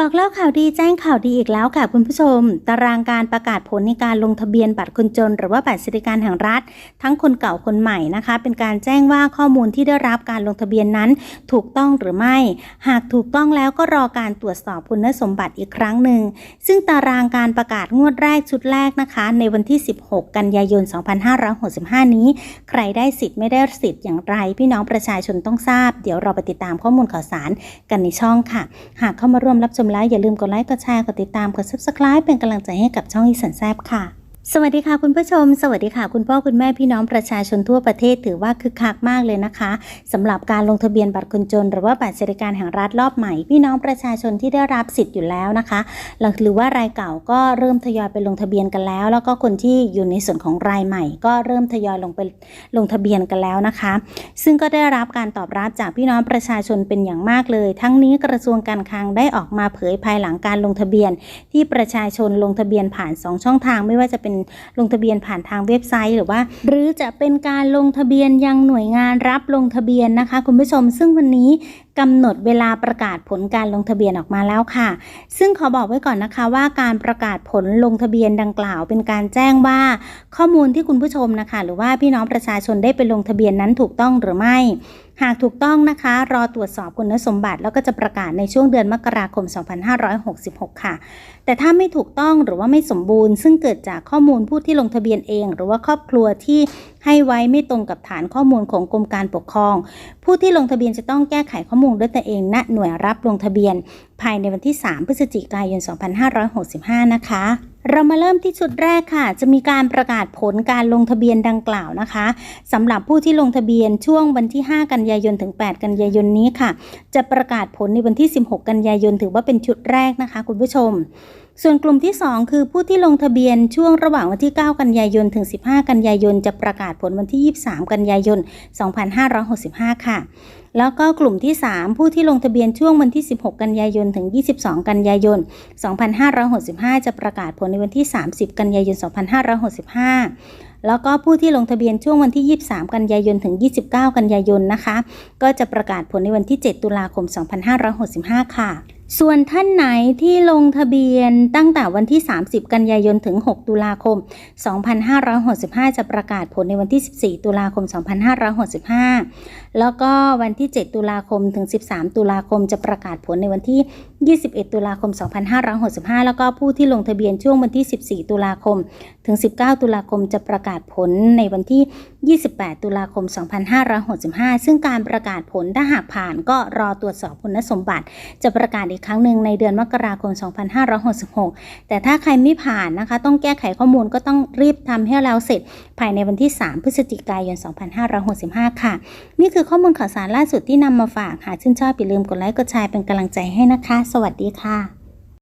บอกเล่าข่าวดีแจ้งข่าวดีอีกแล้วค่ะคุณผู้ชม ตารางการประกาศผลในการลงทะเบียนบัตรคนจน หรือว่าบัตรสวัสดิการแห่งรัฐ ทั้งคนเก่าคนใหม่นะคะ เป็นการแจ้งว่าข้อมูลที่ได้รับการลงทะเบียนนั้น ถูกต้องหรือไม่ หากถูกต้องแล้วก็รอการตรวจสอบคุณสมบัติอีกครั้งหนึ่ง ซึ่งตารางการประกาศงวดแรกชุดแรกนะคะ ในวันที่ 16 กันยายน 2565 นี้ ใครได้สิทธิ์ไม่ได้สิทธิ์อย่างไร พี่น้องประชาชนต้องทราบ เดี๋ยวเราไปติดตามข้อมูลข่าวสารกันในช่องค่ะ หากเข้ามาร่วมรับชมแล้วอย่าลืมกดไลค์กดแชร์กดติดตามกด subscribe เป็นกำลังใจให้กับช่องอีสันแซบค่ะ สวัสดีค่ะคุณผู้ชม สวัสดีค่ะคุณพ่อคุณแม่พี่น้องประชาชนทั่วประเทศถือว่าคึกคักมากเลยนะคะสำหรับการลงทะเบียนบัตรคนจน หรือว่าบัตรสวัสดิการแห่งรัฐรอบใหม่ พี่น้องประชาชนที่ได้รับสิทธิ์อยู่แล้วนะคะหรือว่ารายเก่าก็เริ่มทยอยไปลงทะเบียนกันแล้ว แล้วก็คนที่อยู่ในส่วนของรายใหม่ ก็เริ่มทยอยลงไปลงทะเบียนกันแล้วนะคะ ซึ่งก็ได้รับการตอบรับจากพี่น้องประชาชนเป็นอย่างมากเลย ทั้งนี้กระทรวงการคลังได้ออกมาเผยภายหลังการลงทะเบียน ที่ประชาชนลงทะเบียนผ่าน 2 ช่องทางไม่ว่าจะเป็นลงทะเบียนผ่านทางเว็บไซต์หรือว่า หรือจะเป็นการลงทะเบียนยังหน่วยงานรับลงทะเบียนนะคะ คุณผู้ชม ซึ่งวันนี้ กำหนดเวลาประกาศผลการลงทะเบียนออกมาแล้วค่ะ ซึ่งขอบอกไว้ก่อนนะคะว่าการประกาศผลลงทะเบียนดังกล่าว เป็นการแจ้งว่าข้อมูลที่คุณผู้ชมนะคะ หรือว่าพี่น้องประชาชนได้ไปลงทะเบียนนั้นถูกต้องหรือไม่ หากถูกต้องนะคะ รอตรวจสอบคุณสมบัติ แล้วก็จะประกาศในช่วงเดือนมกราคม 2566 ค่ะ แต่ถ้าไม่ถูกต้องหรือว่าไม่สมบูรณ์ ซึ่งเกิดจากข้อมูลผู้ที่ลงทะเบียนเอง หรือว่าครอบครัวที่ ให้ไว้ไม่ตรงกับฐานข้อมูลของกรมการปกครอง ผู้ที่ลงทะเบียนจะต้องแก้ไขข้อมูลด้วยตัวเองณหน่วยรับลงทะเบียน ภายในวันที่ 3 พฤศจิกายน 2565 นะคะเรามาเริ่มที่ชุดแรกค่ะ จะมีการประกาศผลการลงทะเบียนดังกล่าวนะคะสำหรับผู้ที่ลงทะเบียนช่วงวันที่ 5 กันยายนถึง 8 กันยายนนี้ค่ะ จะประกาศผลในวันที่ 16 กันยายนถือว่าเป็นชุดแรกนะคะ คุณผู้ชม ส่วนกลุ่มที่ 2 คือผู้ที่ลงทะเบียนช่วงระหว่างวันที่ 9 กันยายน ถึง 15 กันยายน จะประกาศผลวันที่ 23 กันยายน 2565 ค่ะ แล้วก็กลุ่มที่ 3 ผู้ที่ลงทะเบียนช่วงวันที่ 16 กันยายน ถึง 22 กันยายน 2565 จะประกาศผลในวันที่ 30 กันยายน 2565แล้วก็ผู้ที่ลงทะเบียนช่วงวันที่ 23 กันยายน ถึง 29 กันยายนนะคะ ก็จะประกาศผลในวันที่ 7 ตุลาคม 2565 ค่ะ ส่วนท่านไหนที่ลงทะเบียนตั้งแต่วันที่ 30 กันยายนถึง 6 ตุลาคม 2565 จะประกาศผลในวันที่ 14 ตุลาคม 2565 แล้วก็วันที่ 7 ตุลาคมถึง 13 ตุลาคมจะประกาศผลในวันที่ 21 ตุลาคม 2565 แล้วก็ผู้ที่ลงทะเบียนช่วงวันที่ 14 ตุลาคม ถึง 19 ตุลาคมจะประกาศผลในวันที่ 28 ตุลาคม 2565 ซึ่งการประกาศผลถ้าหากผ่านก็รอตรวจสอบคุณสมบัติจะประกาศอีกครั้งหนึ่งในเดือนมกราคม 2566 แต่ถ้าใครไม่ผ่านนะคะ ต้องแก้ไขข้อมูลก็ต้องรีบทำให้แล้วเสร็จภายในวันที่ 3 พฤศจิกายน 2565 ค่ะ นี่คือข้อมูลข่าวสารล่าสุดที่นำมาฝากหากชื่นชอบอย่าลืมกดไลค์กดแชร์เป็นกำลังใจให้นะคะ สวัสดีค่ะ